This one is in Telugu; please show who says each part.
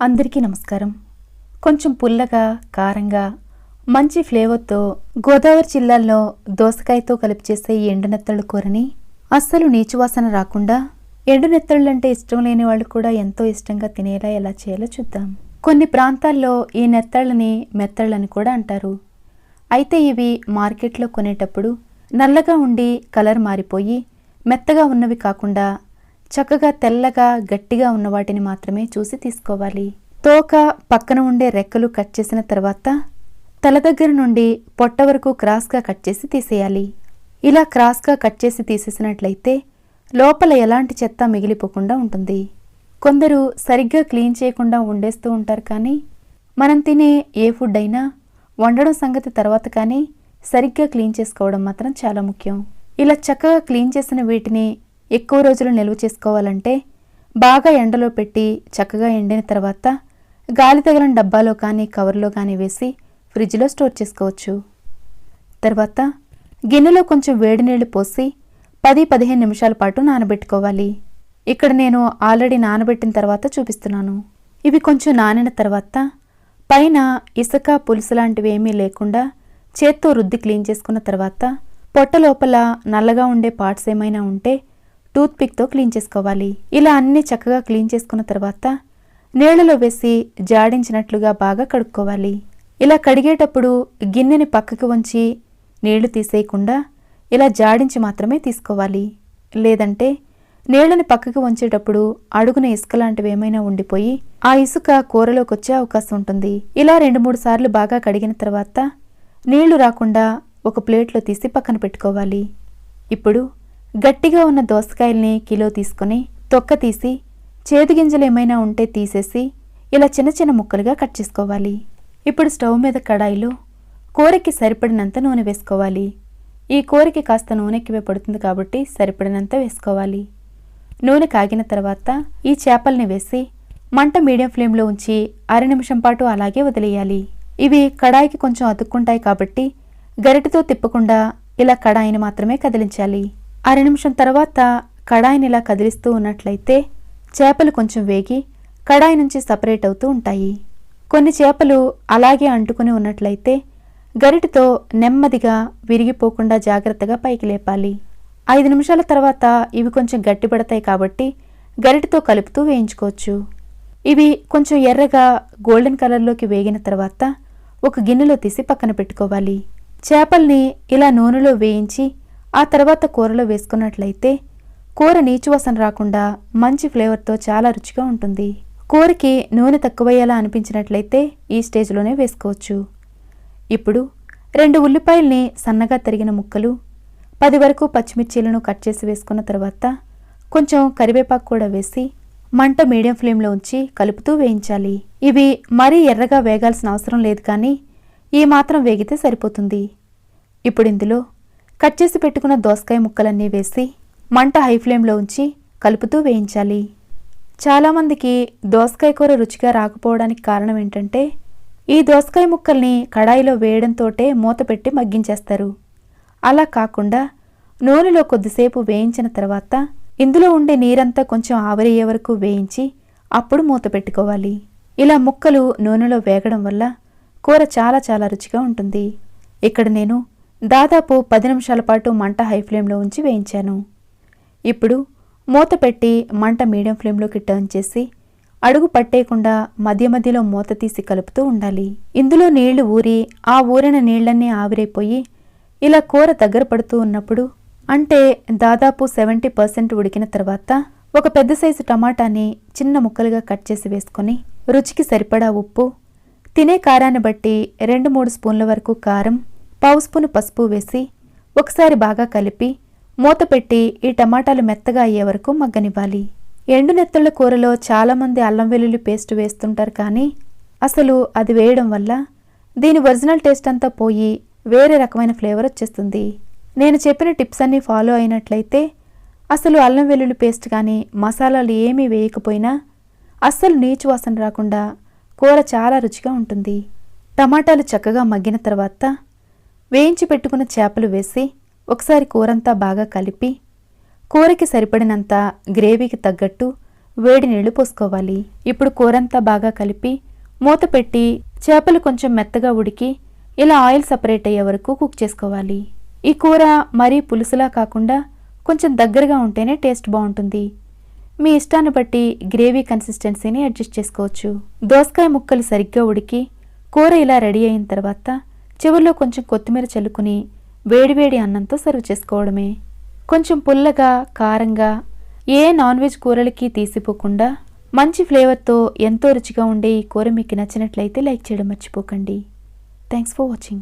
Speaker 1: అందరికీ నమస్కారం. కొంచెం పుల్లగా కారంగా మంచి ఫ్లేవర్తో గోదావరి జిల్లాల్లో దోసకాయతో కలిపి చేసే ఈ ఎండునెత్తళ్ళు కూరని అస్సలు నీచువాసన రాకుండా ఎండునెత్తళ్ళంటే ఇష్టం లేని వాళ్ళు కూడా ఎంతో ఇష్టంగా తినేలా ఎలా చేయాలో చూద్దాం. కొన్ని ప్రాంతాల్లో ఈ నెత్తళ్ళని మెత్తళ్ళని కూడా అంటారు. అయితే ఇవి మార్కెట్లో కొనేటప్పుడు నల్లగా ఉండి కలర్ మారిపోయి మెత్తగా ఉన్నవి కాకుండా చక్కగా తెల్లగా గట్టిగా ఉన్న వాటిని మాత్రమే చూసి తీసుకోవాలి. తోక పక్కన ఉండే రెక్కలు కట్ చేసిన తర్వాత తల దగ్గర నుండి పొట్ట వరకు క్రాస్గా కట్ చేసి తీసేయాలి. ఇలా క్రాస్గా కట్ చేసి తీసేసినట్లయితే లోపల ఎలాంటి చెత్త మిగిలిపోకుండా ఉంటుంది. కొందరు సరిగ్గా క్లీన్ చేయకుండా వండేస్తూ ఉంటారు కానీ మనం తినే ఏ ఫుడ్ అయినా వండడం సంగతి తర్వాత కానీ సరిగ్గా క్లీన్ చేసుకోవడం మాత్రం చాలా ముఖ్యం. ఇలా చక్కగా క్లీన్ చేసిన వీటిని ఎక్కువ రోజులు నిల్వ చేసుకోవాలంటే బాగా ఎండలో పెట్టి చక్కగా ఎండిన తర్వాత గాలి తగిలిన డబ్బాలో కానీ కవర్లో కానీ వేసి ఫ్రిడ్జ్లో స్టోర్ చేసుకోవచ్చు. తర్వాత గిన్నెలో కొంచెం వేడి నీళ్ళు పోసి పది పదిహేను నిమిషాల పాటు నానబెట్టుకోవాలి. ఇక్కడ నేను ఆల్రెడీ నానబెట్టిన తర్వాత చూపిస్తున్నాను. ఇవి కొంచెం నానిన తర్వాత పైన ఇసుక పులుసు లాంటివి ఏమీ లేకుండా చేత్తో రుద్ది క్లీన్ చేసుకున్న తర్వాత పొట్ట లోపల నల్లగా ఉండే పార్ట్స్ ఏమైనా ఉంటే టూత్ పిక్తో క్లీన్ చేసుకోవాలి. ఇలా అన్ని చక్కగా క్లీన్ చేసుకున్న తర్వాత నీళ్ళలో వేసి జాడించినట్లుగా బాగా కడుక్కోవాలి. ఇలా కడిగేటప్పుడు గిన్నెని పక్కకు వంచి నీళ్ళు తీసేయకుండా ఇలా జాడించి మాత్రమే తీసుకోవాలి. లేదంటే నీళ్ళని పక్కకు వంచేటప్పుడు అడుగున ఇసుక లాంటివి ఏమైనా ఉండిపోయి ఆ ఇసుక కూరలోకి వచ్చే అవకాశం ఉంటుంది. ఇలా రెండు మూడు సార్లు బాగా కడిగిన తర్వాత నీళ్ళు రాకుండా ఒక ప్లేట్లో తీసి పక్కన పెట్టుకోవాలి. ఇప్పుడు గట్టిగా ఉన్న దోసకాయల్ని కిలో తీసుకొని తొక్క తీసి చేదు గింజలు ఏమైనా ఉంటే తీసేసి ఇలా చిన్న చిన్న ముక్కలుగా కట్ చేసుకోవాలి. ఇప్పుడు స్టవ్ మీద కడాయిలో కూరకి సరిపడినంత నూనె వేసుకోవాలి. ఈ కూరకి కాస్త నూనె ఎక్కువే పడుతుంది కాబట్టి సరిపడినంత వేసుకోవాలి. నూనె కాగిన తర్వాత ఈ చేపల్ని వేసి మంట మీడియం ఫ్లేమ్లో ఉంచి అర నిమిషం పాటు అలాగే వదిలేయాలి. ఇవి కడాయికి కొంచెం అతుక్కుంటాయి కాబట్టి గరిటతో తిప్పకుండా ఇలా కడాయిని మాత్రమే కదిలించాలి. అర నిమిషం తర్వాత కడాయిని ఇలా కదిలిస్తూ ఉన్నట్లయితే చేపలు కొంచెం వేగి కడాయి నుంచి సపరేట్ అవుతూ ఉంటాయి. కొన్ని చేపలు అలాగే అంటుకుని ఉన్నట్లయితే గరిటితో నెమ్మదిగా విరిగిపోకుండా జాగ్రత్తగా పైకి లేపాలి. ఐదు నిమిషాల తర్వాత ఇవి కొంచెం గట్టిపడతాయి కాబట్టి గరిటితో కలుపుతూ వేయించుకోవచ్చు. ఇవి కొంచెం ఎర్రగా గోల్డెన్ కలర్లోకి వేగిన తర్వాత ఒక గిన్నెలో తీసి పక్కన పెట్టుకోవాలి. చేపల్ని ఇలా నూనెలో వేయించి ఆ తర్వాత కూరలో వేసుకున్నట్లయితే కూర నీచువాసన రాకుండా మంచి ఫ్లేవర్తో చాలా రుచిగా ఉంటుంది. కూరకి నూనె తక్కువయ్యేలా అనిపించినట్లయితే ఈ స్టేజ్లోనే వేసుకోవచ్చు. ఇప్పుడు రెండు ఉల్లిపాయల్ని సన్నగా తరిగిన ముక్కలు పది వరకు పచ్చిమిర్చీలను కట్ చేసి వేసుకున్న తర్వాత కొంచెం కరివేపాకు కూడా వేసి మంట మీడియం ఫ్లేమ్లో ఉంచి కలుపుతూ వేయించాలి. ఇవి మరీ ఎర్రగా వేగాల్సిన అవసరం లేదు కానీ ఈ మాత్రం వేగితే సరిపోతుంది. ఇప్పుడు ఇందులో కట్ చేసి పెట్టుకున్న దోసకాయ ముక్కలన్నీ వేసి మంట హై ఫ్లేమ్లో ఉంచి కలుపుతూ వేయించాలి. చాలామందికి దోసకాయ కూర రుచిగా రాకపోవడానికి కారణం ఏంటంటే ఈ దోసకాయ ముక్కల్ని కడాయిలో వేయడంతోటే మూత పెట్టి మగ్గించేస్తారు. అలా కాకుండా నూనెలో కొద్దిసేపు వేయించిన తర్వాత ఇందులో ఉండే నీరంతా కొంచెం ఆవిరయ్యే వరకు వేయించి అప్పుడు మూత పెట్టుకోవాలి. ఇలా ముక్కలు నూనెలో వేగడం వల్ల కూర చాలా చాలా రుచిగా ఉంటుంది. ఇక్కడ నేను దాదాపు పది నిమిషాల పాటు మంట హై ఫ్లేమ్లో ఉంచి వేయించాను. ఇప్పుడు మూత పెట్టి మంట మీడియం ఫ్లేమ్లోకి టర్న్ చేసి అడుగు పట్టేయకుండా మధ్య మధ్యలో మూత తీసి కలుపుతూ ఉండాలి. ఇందులో నీళ్ళు ఊరి ఆ ఊరిన నీళ్ళన్నీ ఆవిరైపోయి ఇలా కూర దగ్గర పడుతూ ఉన్నప్పుడు అంటే దాదాపు సెవెంటీ పర్సెంట్ ఉడికిన తర్వాత ఒక పెద్ద సైజు టమాటాని చిన్న ముక్కలుగా కట్ చేసి వేసుకొని రుచికి సరిపడా ఉప్పు తినే కారాన్ని బట్టి రెండు మూడు స్పూన్ల వరకు కారం పావు స్పూను పసుపు వేసి ఒకసారి బాగా కలిపి మూత పెట్టి ఈ టమాటాలు మెత్తగా అయ్యే వరకు మగ్గనివ్వాలి. ఎండు నెత్తళ్ళ కూరలో చాలామంది అల్లం వెల్లుల్లి పేస్ట్ వేస్తుంటారు కానీ అసలు అది వేయడం వల్ల దీని ఒరిజినల్ టేస్ట్ అంతా పోయి వేరే రకమైన ఫ్లేవర్ వచ్చేస్తుంది. నేను చెప్పిన టిప్స్ అన్నీ ఫాలో అయినట్లయితే అసలు అల్లం వెల్లుల్లి పేస్ట్ కానీ మసాలాలు ఏమీ వేయకపోయినా అస్సలు నీచు వాసన రాకుండా కూర చాలా రుచిగా ఉంటుంది. టమాటాలు చక్కగా మగ్గిన తర్వాత వేయించి పెట్టుకున్న చేపలు వేసి ఒకసారి కూరంతా బాగా కలిపి కూరకి సరిపడినంత గ్రేవీకి తగ్గట్టు వేడి నీళ్ళు పోసుకోవాలి. ఇప్పుడు కూరంతా బాగా కలిపి మూత పెట్టి చేపలు కొంచెం మెత్తగా ఉడికి ఇలా ఆయిల్ సపరేట్ అయ్యే వరకు కుక్ చేసుకోవాలి. ఈ కూర మరీ పులుసులా కాకుండా కొంచెం దగ్గరగా ఉంటేనే టేస్ట్ బాగుంటుంది. మీ ఇష్టాన్ని బట్టి గ్రేవీ కన్సిస్టెన్సీని అడ్జస్ట్ చేసుకోవచ్చు. దోసకాయ ముక్కలు సరిగ్గా ఉడికి కూర ఇలా రెడీ అయిన తర్వాత చివరిలో కొంచెం కొత్తిమీర చల్లుకుని వేడివేడి అన్నంతో సర్వ్ చేసుకోవడమే. కొంచెం పుల్లగా కారంగా ఏ నాన్ వెజ్ కూరలకి తీసిపోకుండా మంచి ఫ్లేవర్తో ఎంతో రుచిగా ఉండే ఈ కూర మీకు నచ్చినట్లయితే లైక్ చేయడం మర్చిపోకండి. Thanks for watching